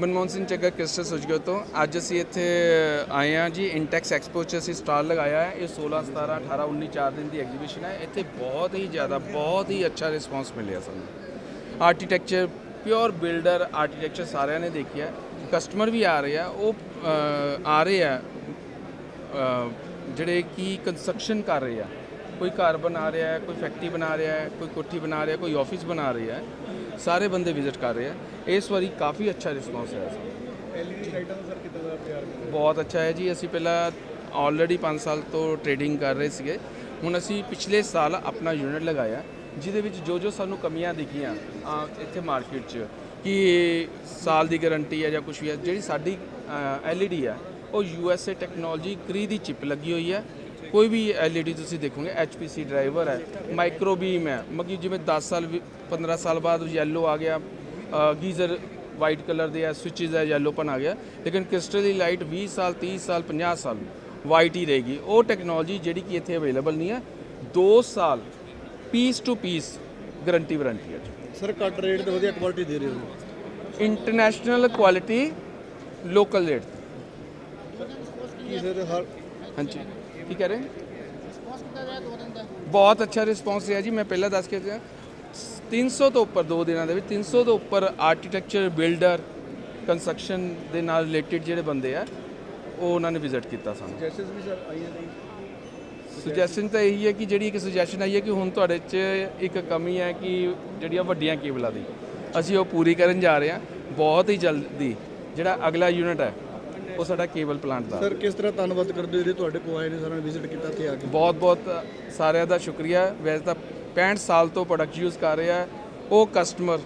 ਮਨਮੋਹਨ ਸਿੰਘ ਚੱਗਾ ਕ੍ਰਿਸਟਲ ਸੁਜਗਰ ਤੋਂ ਅੱਜ ਅਸੀਂ ਇੱਥੇ ਆਏ ਹਾਂ ਜੀ ਇੰਟੈਕਸ ਐਕਸਪੋ 'ਚ ਅਸੀਂ ਸਟਾਲ ਲਗਾਇਆ ਹੈ। ਇਹ 16 17 18 19 4 ਦਿਨ ਦੀ ਐਗਜ਼ੀਬਿਸ਼ਨ ਹੈ। ਇੱਥੇ ਬਹੁਤ ਹੀ ਜ਼ਿਆਦਾ, ਬਹੁਤ ਹੀ ਅੱਛਾ ਰਿਸਪਾਂਸ ਮਿਲਿਆ ਸਾਨੂੰ। ਆਰਕੀਟੈਕਚਰ ਪਿਓਰ ਬਿਲਡਰ ਆਰਕੀਟੈਕਚਰ ਸਾਰਿਆਂ ਨੇ ਦੇਖਿਆ ਕਸਟਮਰ ਵੀ ਆ ਰਹੇ ਆ। ਉਹ ਆ ਰਹੇ ਆ ਜਿਹੜੇ ਕੀ ਕੰਸਟਰਕਸ਼ਨ ਕਰ ਰਹੇ ਆ। ਕੋਈ ਘਰ ਬਣਾ ਰਿਹਾ ਹੈ ਕੋਈ ਫੈਕਟਰੀ ਬਣਾ ਰਿਹਾ ਹੈ ਕੋਈ ਕੋਠੀ ਬਣਾ ਰਿਹਾ ਕੋਈ ਆਫਿਸ ਬਣਾ ਰਿਹਾ ਹੈ ਸਾਰੇ ਬੰਦੇ ਵਿਜ਼ਿਟ ਕਰ ਰਹੇ ਆ ਇਸ ਵਾਰੀ ਕਾਫੀ ਅੱਛਾ ਰਿਸਪਾਂਸ ਹੈ ਸਾਨੂੰ। ਐਲਈਡੀ ਲਾਈਟਾਂ ਦਾ ਸਰ ਕਿੱਦਾਂ ਦਾ ਪਿਆਰ ਮਿਲਿਆ? ਬਹੁਤ ਅੱਛਾ ਹੈ ਜੀ। ਅਸੀਂ ਪਹਿਲਾਂ ਆਲਰੇਡੀ 5 ਸਾਲ ਤੋਂ ਟ੍ਰੇਡਿੰਗ ਕਰ ਰਹੇ ਸੀਗੇ। ਹੁਣ ਅਸੀਂ ਪਿਛਲੇ ਸਾਲ ਆਪਣਾ ਯੂਨਿਟ ਲਗਾਇਆ ਜਿਹਦੇ ਵਿੱਚ ਜੋ ਜੋ ਸਾਨੂੰ ਕਮੀਆਂ ਦਿਖੀਆਂ ਆ, ਇੱਥੇ ਮਾਰਕੀਟ 'ਚ ਕਿ ਸਾਲ ਦੀ ਗਾਰੰਟੀ ਹੈ ਜਾਂ ਕੁਝ ਵੀ ਹੈ ਜਿਹੜੀ ਸਾਡੀ ਐਲਈਡੀ ਹੈ ਉਹ ਯੂਐਸਏ ਟੈਕਨੋਲੋਜੀ ਕਰੀ ਦੀ ਚਿਪ ਲੱਗੀ ਹੋਈ ਹੈ। ਕੋਈ ਵੀ ਐਲਈਡੀ ਤੁਸੀਂ ਦੇਖੋਗੇ ਐਚਪੀਸੀ ਡਰਾਈਵਰ ਹੈ ਮਾਈਕਰੋ ਬੀਮ ਹੈ। ਮਗੀ ਜਿਵੇਂ 10 ਸਾਲ ਵੀ- 15 ਸਾਲ ਬਾਅਦ ਯੈਲੋ ਆ ਗਿਆ ਗੀਜ਼ਰ ਵਾਈਟ ਕਲਰ ਦੇ ਆ ਸਵਿਚਸ ਹੈ ਯੈਲੋਪਨ ਆ ਗਿਆ। ਲੇਕਿਨ ਕ੍ਰਿਸਟਲ ਦੀ ਲਾਈਟ 20 ਸਾਲ 30 ਸਾਲ 50 ਸਾਲ ਵਾਈਟ ਹੀ ਰਹੇਗੀ। ਉਹ ਟੈਕਨੋਲੋਜੀ ਜਿਹੜੀ ਕਿ ਇੱਥੇ ਅਵੇਲੇਬਲ ਨਹੀਂ ਹੈ 2 ਸਾਲ piece to piece guarantee warranty ਹੈ ਸਰ ਘੱਟ ਰੇਟ ਤੇ ਵਧੀਆ ਕੁਆਲਿਟੀ ਦੇ ਰਹੇ ਹੋ। ਇੰਟਰਨੈਸ਼ਨਲ ਕੁਆਲਿਟੀ ਲੋਕਲ ਰੇਟ ਕੀ ਸਰ ਹਰ ਹਾਂਜੀ। ਕੀ ਕਹਿ ਰਹੇ ਬਹੁਤ ਅੱਛਾ ਰਿਸਪੌਂਸ ਰਿਹਾ ਜੀ ਮੈਂ ਪਹਿਲਾਂ ਦੱਸ ਕੇ ਗਿਆ। 300 ਤੋਂ ਉੱਪਰ ਦੋ ਦਿਨਾਂ ਦੇ ਵਿੱਚ 300 ਤੋਂ ਉੱਪਰ ਆਰਕੀਟੈਕਚਰ ਬਿਲਡਰ ਕੰਸਟਰਕਸ਼ਨ ਦੇ ਨਾਲ ਰਿਲੇਟਡ ਜਿਹੜੇ ਬੰਦੇ ਆ ਉਹ ਉਹਨਾਂ ਨੇ ਵਿਜ਼ਿਟ ਕੀਤਾ ਸਾਨੂੰ। ਸਜੈਸ਼ਨਸ ਵੀ ਸਰ ਆਈਆਂ ਨਹੀਂ ਸੁਜੈਸ਼ਨ ਤਾਂ ਇਹੀ ਹੈ ਕਿ ਜਿਹੜੀ ਇੱਕ ਸੁਜੈਸ਼ਨ ਆਈ ਹੈ ਕਿ ਹੁਣ ਤੁਹਾਡੇ 'ਚ ਇੱਕ ਕਮੀ ਹੈ ਕਿ ਜਿਹੜੀਆਂ ਵੱਡੀਆਂ ਕੇਬਲਾਂ ਦੀ ਅਸੀਂ ਉਹ ਪੂਰੀ ਕਰਨ ਜਾ ਰਹੇ ਹਾਂ ਬਹੁਤ ਹੀ ਜਲਦੀ। ਜਿਹੜਾ ਅਗਲਾ ਯੂਨਿਟ ਹੈ ਉਹ ਸਾਡਾ ਕੇਬਲ ਪਲਾਂਟ ਦਾ। ਸਰ ਕਿਸ ਤਰ੍ਹਾਂ ਧੰਨਵਾਦ ਕਰਦੇ ਹੋ ਜਿਹੜੇ ਤੁਹਾਡੇ ਕੋਲ ਆਏ ਨੇ ਸਾਰਿਆਂ ਨੇ ਵਿਜ਼ਿਟ ਕੀਤਾ ਇੱਥੇ ਆ ਕੇ? ਬਹੁਤ ਬਹੁਤ ਸਾਰਿਆਂ ਦਾ ਸ਼ੁਕਰੀਆ। ਵੈਸੇ ਤਾਂ 65 ਸਾਲ ਤੋਂ ਪ੍ਰੋਡਕਟ ਯੂਜ਼ ਕਰ ਰਿਹਾ ਉਹ ਕਸਟਮਰ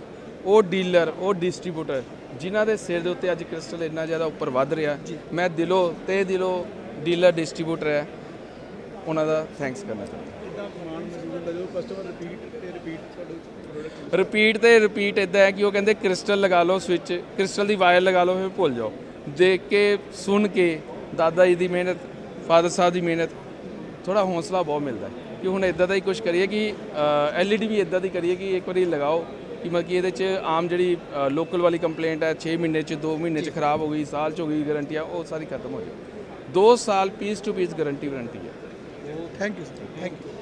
ਉਹ ਡੀਲਰ ਉਹ ਡਿਸਟ੍ਰੀਬਿਊਟਰ ਜਿਨ੍ਹਾਂ ਦੇ ਸਿਰ ਦੇ ਉੱਤੇ ਅੱਜ ਕ੍ਰਿਸਟਲ ਇੰਨਾ ਜ਼ਿਆਦਾ ਉੱਪਰ ਵੱਧ ਰਿਹਾ ਮੈਂ ਦਿਲੋਂ ਤੇ ਦਿਲੋਂ ਡੀਲਰ ਡਿਸਟ੍ਰੀਬਿਊਟਰ ਹੈ। ਉਹਨਾਂ ਦਾ ਥੈਂਕਸ ਕਰਨਾ ਚਾਹੁੰਦਾ ਤੇ ਰਿਪੀਟ ਤੇ ਰਿਪੀਟ ਇਦਾਂ ਹੈ ਕਿ ਉਹ ਕਹਿੰਦੇ ਕ੍ਰਿਸਟਲ ਲਗਾ ਲਓ ਸਵਿਚ ਕ੍ਰਿਸਟਲ ਦੀ ਵਾਇਰ ਲਗਾ ਲਓ ਫਿਰ ਭੁੱਲ ਜਾਓ। ਦੇਖ ਕੇ ਸੁਣ ਕੇ ਦਾਦਾ ਜੀ ਦੀ ਮਿਹਨਤ ਫਾਦਰ ਸਾਹਿਬ ਦੀ ਮਿਹਨਤ ਥੋੜਾ ਹੌਸਲਾ ਬਹੁਤ ਮਿਲਦਾ ਕਿ ਹੁਣ ਇਦਾਂ ਦਾ ਹੀ ਕੁਝ ਕਰੀਏ ਕਿ ਐਲਈਡੀ ਵੀ ਇਦਾਂ ਦੀ ਕਰੀਏ ਕਿ ਇੱਕ ਵਾਰੀ ਲਗਾਓ ਕਿ ਮਤਲਬ ਕਿ ਇਹਦੇ 'ਚ ਆਮ ਜਿਹੜੀ ਲੋਕਲ ਵਾਲੀ ਕੰਪਲੇਂਟ ਹੈ 6 ਮਹੀਨੇ 'ਚ 2 ਮਹੀਨੇ 'ਚ ਖਰਾਬ ਹੋ ਗਈ ਸਾਲ 'ਚ ਹੋ ਗਈ ਗਾਰੰਟੀ ਆ ਉਹ ਸਾਰੀ ਖਤਮ ਹੋ ਜਾਏ 2 ਸਾਲ piece to piece guarantee warranty ਹੈ। Thank you sir thank you